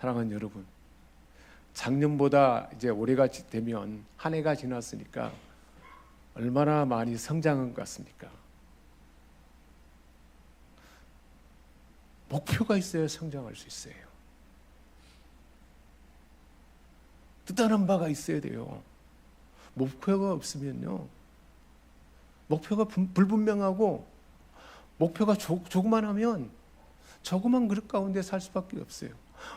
사랑하는 여러분, 작년보다 이제 올해가 지- 되면 한 해가 지났으니까 얼마나 많이 성장한 것 같습니까? 목표가 있어야 성장할 수 있어요. 뜻하는 바가 있어야 돼요. 목표가 없으면요. 목표가 불- 불분명하고 목표가 조, 조그만하면 조그만 그릇 가운데 살 수밖에 없어요.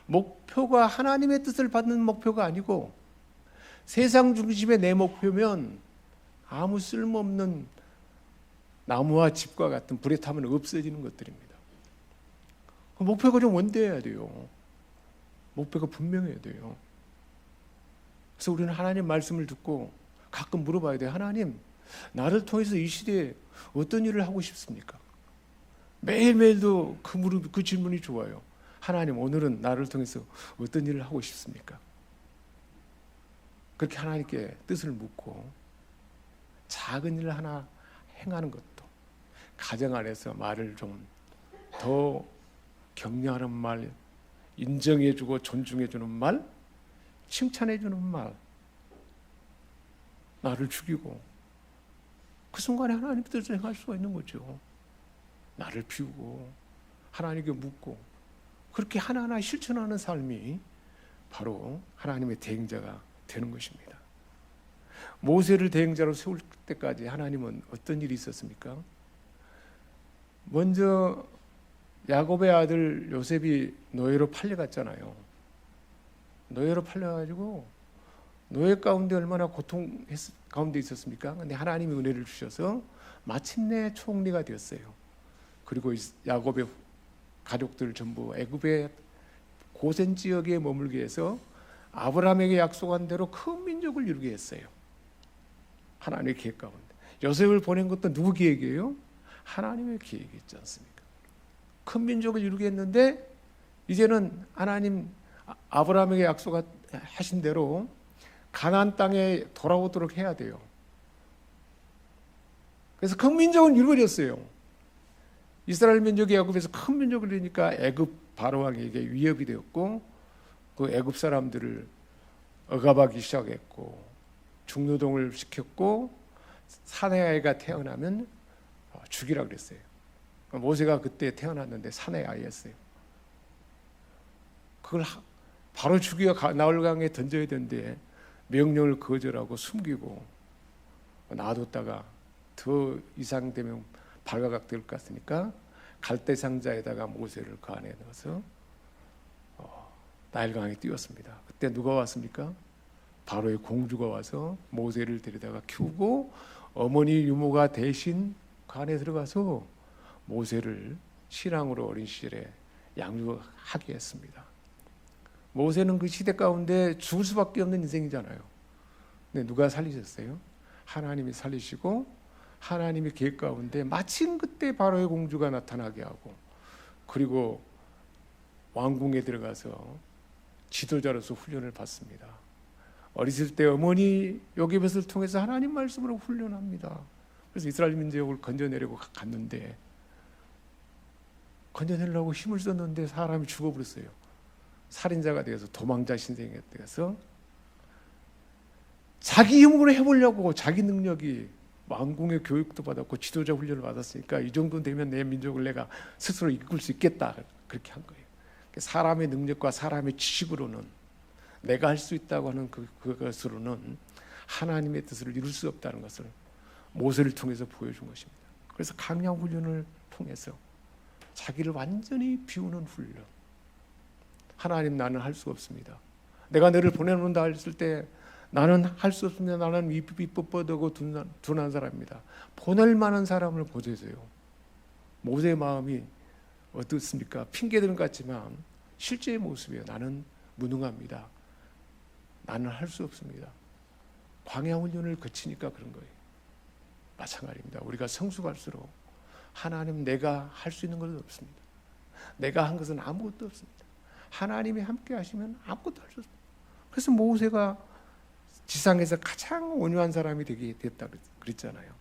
목표가 하나님의 뜻을 받는 목표가 아니고 세상 중심의 내 목표면 아무 쓸모없는 나무와 집과 같은 불에 타면 없어지는 것들입니다. 그 목표가 좀 원대해야 돼요. 목표가 분명해야 돼요. 그래서 우리는 하나님 말씀을 듣고 가끔 물어봐야 돼요. 하나님, 나를 통해서 이 시대에 어떤 일을 하고 싶습니까? 매일매일도 그, 물음, 그 질문이 좋아요. 하나님, 오늘은 나를 통해서 어떤 일을 하고 싶습니까? 그렇게 하나님께 뜻을 묻고 작은 일을 하나 행하는 것도 가정 안에서 말을 좀 더 격려하는 말, 인정해주고 존중해주는 말, 칭찬해주는 말, 나를 죽이고 그 순간에 하나님 뜻을 행할 수가 있는 거죠. 나를 비우고 하나님께 묻고 그렇게 하나하나 실천하는 삶이 바로 하나님의 대행자가 되는 것입니다. 모세를 대행자로 세울 때까지 하나님은 어떤 일이 있었습니까? 먼저 야곱의 아들 요셉이 노예로 팔려갔잖아요. 노예로 팔려가지고 노예 가운데 얼마나 고통 가운데 있었습니까? 근데 하나님이 은혜를 주셔서 마침내 총리가 되었어요. 그리고 야곱의 가족들 전부 애굽의 고센 지역에 머물게 해서 아브라함에게 약속한 대로 큰 민족을 이루게 했어요. 하나님의 계획 가운데. 요셉을 보낸 것도 누구 계획이에요? 하나님의 계획이었지 않습니까? 큰 민족을 이루게 했는데 이제는 하나님 아브라함에게 약속하신 대로 가나안 땅에 돌아오도록 해야 돼요. 그래서 큰 민족은 이루어졌어요. 이스라엘 민족이 애굽에서 큰 민족을 이루니까 애굽 바로왕에게 위협이 되었고 그 애굽 사람들을 억압하기 시작했고 중노동을 시켰고 사내아이가 태어나면 죽이라 그랬어요. 모세가 그때 태어났는데 사내 아이였어요. 그걸 바로 죽여 나올강에 던져야 되는데 명령을 거절하고 숨기고 놔뒀다가 더 이상되면 발가락 될것 같으니까 갈대 상자에다가 모세를 그 안에 넣어서 어, 나일강에 띄웠습니다. 그때 누가 왔습니까? 바로의 공주가 와서 모세를 데려다가 키우고 어머니 유모가 대신 그 안에 들어가서 모세를 신앙으로 어린 시절에 양육하게 했습니다. 모세는 그 시대 가운데 죽을 수밖에 없는 인생이잖아요. 근데 누가 살리셨어요? 하나님이 살리시고 하나님의 계획 가운데 마침 그때 바로의 공주가 나타나게 하고 그리고 왕궁에 들어가서 지도자로서 훈련을 받습니다. 어렸을 때 어머니 요괴벳을 통해서 하나님 말씀으로 훈련합니다. 그래서 이스라엘 민족을 건져내려고 갔는데 건져내려고 힘을 썼는데 사람이 죽어버렸어요. 살인자가 되어서 도망자 신생이 되어서 자기 힘으로 해보려고 자기 능력이 왕궁의 교육도 받았고 지도자 훈련을 받았으니까 이 정도 되면 내 민족을 내가 스스로 이끌 수 있겠다 그렇게 한 거예요. 사람의 능력과 사람의 지식으로는 내가 할 수 있다고 하는 그, 그것으로는 하나님의 뜻을 이룰 수 없다는 것을 모세를 통해서 보여준 것입니다. 그래서 강양 훈련을 통해서 자기를 완전히 비우는 훈련. 하나님 나는 할 수 없습니다. 내가 너를 보내놓는다 했을 때 나는 할 수 없습니다. 나는 위법하고 둔한, 둔한 사람입니다. 보낼 만한 사람을 보내세요. 모세의 마음이 어떻습니까? 핑계들은 같지만 실제의 모습이에요. 나는 무능합니다. 나는 할 수 없습니다. 광야 훈련을 거치니까 그런 거예요. 마찬가지입니다. 우리가 성숙할수록 하나님 내가 할 수 있는 것은 없습니다. 내가 한 것은 아무것도 없습니다. 하나님이 함께 하시면 아무것도 할 수 없습니다. 그래서 모세가 지상에서 가장 온유한 사람이 되게 됐다 그랬잖아요.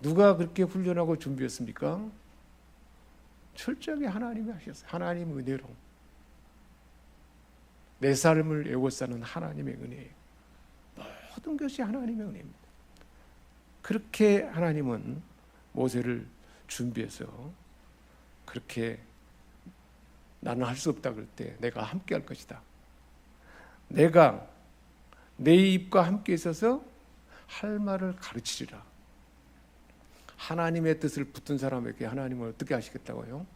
누가 그렇게 훈련하고 준비했습니까? 철저하게 하나님이 하셨어요. 하나님 은혜로. 내 삶을 애워싸는 하나님의 은혜예요. 모든 것이 하나님의 은혜입니다. 그렇게 하나님은 모세를 준비해서 그렇게 나는 할 수 없다 그럴 때 내가 함께 할 것이다. 내가 내 입과 함께 있어서 할 말을 가르치리라. 하나님의 뜻을 붙든 사람에게 하나님은 어떻게 하시겠다고요?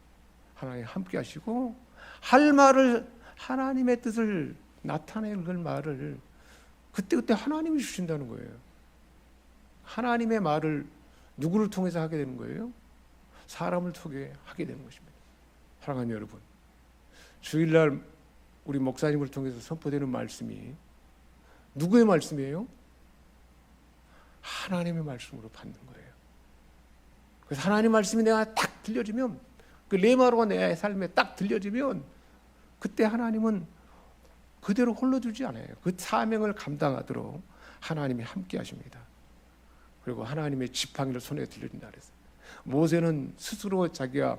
하나님 함께 하시고 할 말을 하나님의 뜻을 나타낼 그 말을 그때 그때 하나님이 주신다는 거예요. 하나님의 말을 누구를 통해서 하게 되는 거예요? 사람을 통해 하게 되는 것입니다. 사랑하는 여러분, 주일날 우리 목사님을 통해서 선포되는 말씀이 누구의 말씀이에요? 하나님의 말씀으로 받는 거예요. 그래서 하나님 말씀이 내가 딱 들려지면 그 레마로가 내 삶에 딱 들려지면 그때 하나님은 그대로 홀로 두지 않아요. 그 사명을 감당하도록 하나님이 함께 하십니다. 그리고 하나님의 지팡이를 손에 들려준다 그랬어요. 모세는 스스로 자기가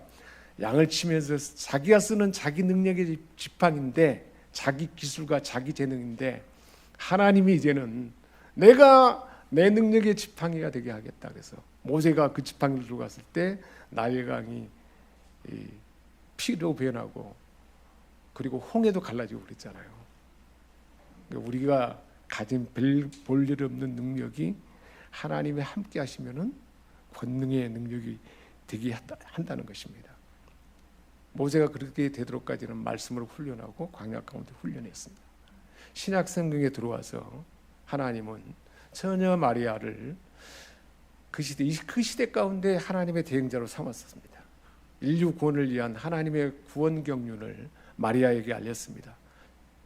양을 치면서 자기가 쓰는 자기 능력의 지팡인데 자기 기술과 자기 재능인데 하나님이 이제는 내가 내 능력의 지팡이가 되게 하겠다 그래서 모세가 그 지팡이를 들고 갔을 때 나일 강이 피로 변하고 그리고 홍해도 갈라지고 그랬잖아요. 그러니까 우리가 가진 볼일 없는 능력이 하나님의 함께 하시면은 권능의 능력이 되게 한다는 것입니다. 모세가 그렇게 되도록까지는 말씀으로 훈련하고 광야 가운데 훈련했습니다. 신약 성경에 들어와서 하나님은 처녀 마리아를 그 시대 그 시대 가운데 하나님의 대행자로 삼았습니다. 인류 구원을 위한 하나님의 구원 경륜을 마리아에게 알렸습니다.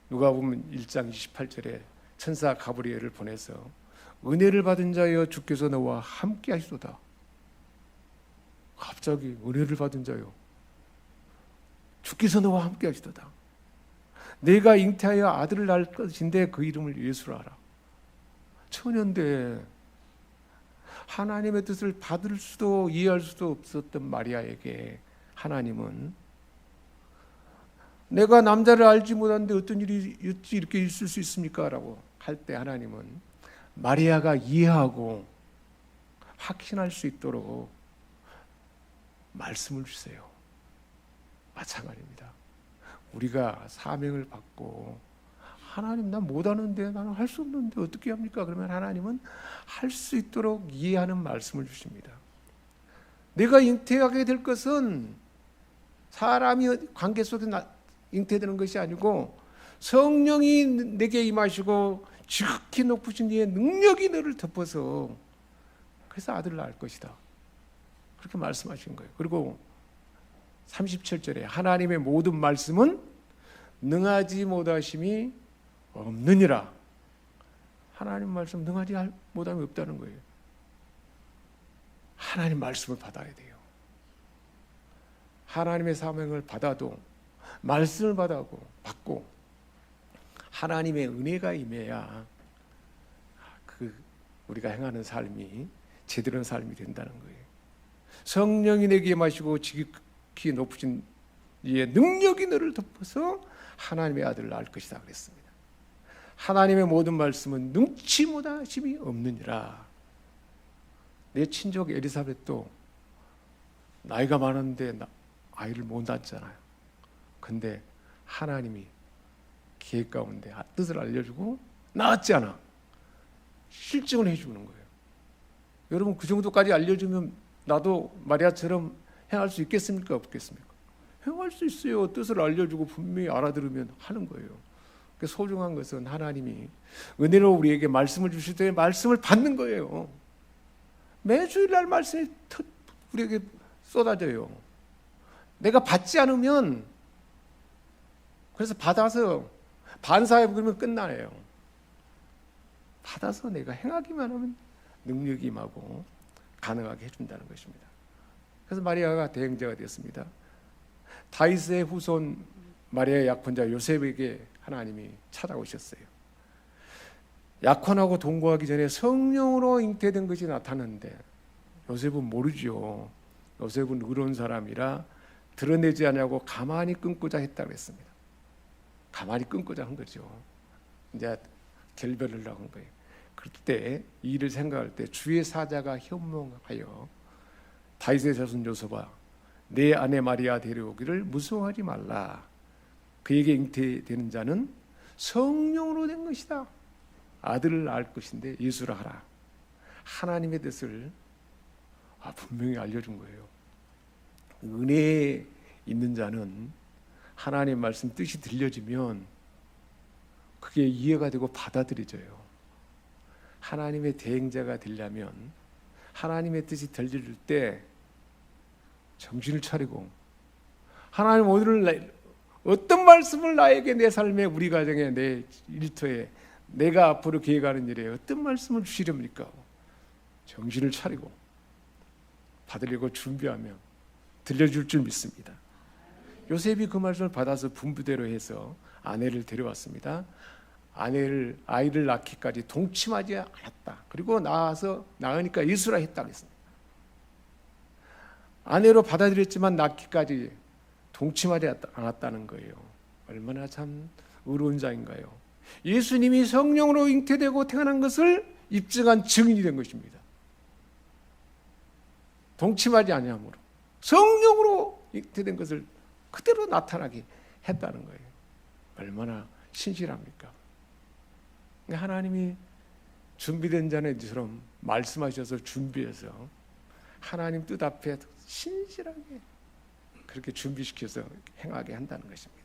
누가 보면 1장 28절에 천사 가브리엘을 보내서 은혜를 받은 자여 주께서 너와 함께 하시도다. 갑자기 은혜를 받은 자여 주께서 너와 함께 하시도다. 내가 잉태하여 아들을 낳을 것인데 그 이름을 예수라 하라. 처녀인데 하나님의 뜻을 받을 수도 이해할 수도 없었던 마리아에게 하나님은 내가 남자를 알지 못하는데 어떤 일이 이렇게 있을 수 있습니까? 라고 할 때 하나님은 마리아가 이해하고 확신할 수 있도록 말씀을 주세요. 마찬가지입니다. 우리가 사명을 받고 하나님 나 못하는데 나는 할 수 없는데 어떻게 합니까? 그러면 하나님은 할 수 있도록 이해하는 말씀을 주십니다. 내가 잉태하게 될 것은 사람이 관계 속에 잉태되는 것이 아니고 성령이 내게 임하시고 지극히 높으신 이의 능력이 너를 덮어서 그래서 아들을 낳을 것이다. 그렇게 말씀하신 거예요. 그리고 37절에 하나님의 모든 말씀은 능하지 못하심이 없느니라. 하나님 말씀 능하지 못함이 없다는 거예요. 하나님 말씀을 받아야 돼요. 하나님의 사명을 받아도 말씀을 받아고 받고 하나님의 은혜가 임해야 그 우리가 행하는 삶이 제대로 된 삶이 된다는 거예요. 성령이 내게 마시고 지극 히 높으신 이의 능력이 너를 덮어서 하나님의 아들을 낳을 것이다 그랬습니다. 하나님의 모든 말씀은 능치 못하심이 없느니라. 내 친족 에리사벳도 나이가 많은데 아이를 못 낳았잖아요. 근데 하나님이 계획 가운데 뜻을 알려주고 낳았잖아. 실증을 해주는 거예요. 여러분 그 정도까지 알려주면 나도 마리아처럼 행할 수 있겠습니까? 없겠습니까? 행할 수 있어요. 뜻을 알려주고 분명히 알아들으면 하는 거예요. 그 소중한 것은 하나님이 은혜로 우리에게 말씀을 주실 때 말씀을 받는 거예요. 매주일날 말씀이 우리에게 쏟아져요. 내가 받지 않으면 그래서 받아서 반사해 보면 끝나네요. 받아서 내가 행하기만 하면 능력이 임하고 가능하게 해준다는 것입니다. 그래서 마리아가 대행자가 되었습니다. 다윗의 후손 마리아의 약혼자 요셉에게 하나님이 찾아오셨어요. 약혼하고 동거하기 전에 성령으로 잉태된 것이 나타났는데 요셉은 모르죠. 요셉은 의로운 사람이라 드러내지 않냐고 가만히 끊고자 했다고 했습니다. 가만히 끊고자 한 거죠. 이제 결별을 하고 한 거예요. 그때 이 일을 생각할 때 주의 사자가 현몽하여 다윗의 자손 요셉아 내 아내 마리아 데려오기를 무서워하지 말라. 그에게 잉태되는 자는 성령으로 된 것이다. 아들을 낳을 것인데 예수라 하라. 하나님의 뜻을 아, 분명히 알려준 거예요. 은혜에 있는 자는 하나님 말씀 뜻이 들려지면 그게 이해가 되고 받아들여져요. 하나님의 대행자가 되려면 하나님의 뜻이 들려줄 때 정신을 차리고 하나님 오늘 나- 어떤 말씀을 나에게 내 삶에 우리 가정에 내 일터에 내가 앞으로 계획하는 일에 어떤 말씀을 주시렵니까? 정신을 차리고 받으려고 준비하며 들려줄 줄 믿습니다. 요셉이 그 말씀을 받아서 분부대로 해서 아내를 데려왔습니다. 아내를 아이를 낳기까지 동침하지 않았다. 그리고 낳아서 낳으니까 예수라 했다 그랬습니다. 아내로 받아들였지만 낳기까지 동침하지 않았다는 거예요. 얼마나 참 의로운 자인가요? 예수님이 성령으로 잉태되고 태어난 것을 입증한 증인이 된 것입니다. 동침하지 아니함으로 성령으로 잉태된 것을 그대로 나타나게 했다는 거예요. 얼마나 신실합니까? 하나님이 준비된 자네처럼 말씀하셔서 준비해서 하나님 뜻 앞에 신실하게 그렇게 준비시켜서 행하게 한다는 것입니다.